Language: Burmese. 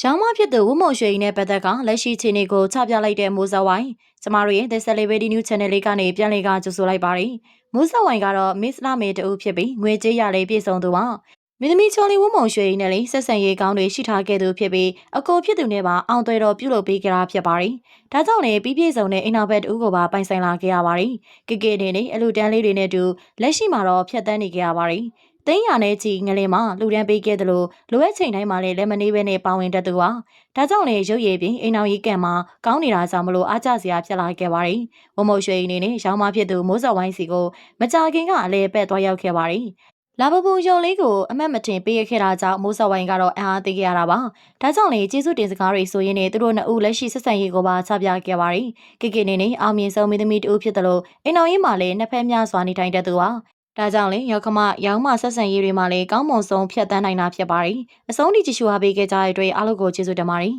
ရောင်းမဖြစ်သူဝုမုံရွှေရင်နဲ့ပတ်သက်ကလက်ရှိခြေနေကိုချပြလိုက်တဲ့မိုးစောဝိုင်းကျမတို့ရဲ့ The Celebrity News Channel လေးကနေပြန်လည်ကကြိုဆိုလိုက်ပါတယ်မိုးစောဝိုင်းကတော့ Miss လာမေတူဖြစ်ပြီးငွေကြေးရလေးပြည့်စုံသူပါမင်းသမီးချော်လီဝုမုံရွှေရင်နဲ့လေးဆက်ဆံရေးကောင်းတွေရှိထားခဲ့သူဖြစ်ပြီးအကိုဖြစ်သူနဲ့ပါအောင်သွဲတော်ပြုလုပ်ပေးကြတာဖြစ်ပါတယ်ဒါကြောင့်လည်းပြီးပြည့်စုံတဲ့အိမ်နောက်ဘက်တူကိုပါပိုင်ဆိုင်လာခဲ့ရပါတယ်ကေကေနေနဲ့အလူတန်းလေးတွေနဲ့တူလက်ရှိမှာတော့ဖြတ်တန်းနေကြရပါတယ် သိန်းရနဲ့ချီငလင်မှာလူတန်းပေးခဲ့တယ်လို့လိုအပ်ချိန်တိုင်းမှာလည်းလက်မနေပဲနဲ့ပါဝင်တတ်သူပါဒါကြောင့်လည်းရုပ်ရည်ပြင်အိမ်အောင်ကြီးကံမှာကောင်းနေတာကြောင့်မလို့အားကြစရာဖြစ်လာခဲ့ပါတယ်ဝမုံရွှေအနေနဲ့ရောင်းမဖြစ်သူမိုးစော်ဝိုင်းစီကိုမကြခင်ကအလဲပဲ့သွားရောက်ခဲ့ပါတယ်လာဘပူရုံလေးကိုအမတ်မတင်ပေးရခဲ့တာကြောင့်မိုးစော်ဝိုင်းကတော့အအားသေးခဲ့ရတာပါဒါကြောင့်လေကျေးဇူးတင်စကားတွေဆိုရင်းနဲ့သူတို့နှစ်ဦးလက်ရှိဆက်ဆံရေးကိုပါချပြခဲ့ပါတယ်ကေကေနေနဲ့အောင်မြင်ဆုံးမိသမီးတူဖြစ်တယ်လို့အိမ်အောင်ကြီးမှာလည်းနှစ်ဖက်များစွာနေထိုင်တတ်သူပါ ဒါကြောင့်လေရောက်ခမရောင်းမဆက်ဆံရေးတွေမှာလည်းကောင်းမွန်ဆုံးဖြတ်တန်းနိုင်တာဖြစ်ပါတယ်။အဆုံးထိကြည့်ရှုအားပေးခဲ့ကြတဲ့အတွက်အားလုံးကိုကျေးဇူးတင်ပါတယ်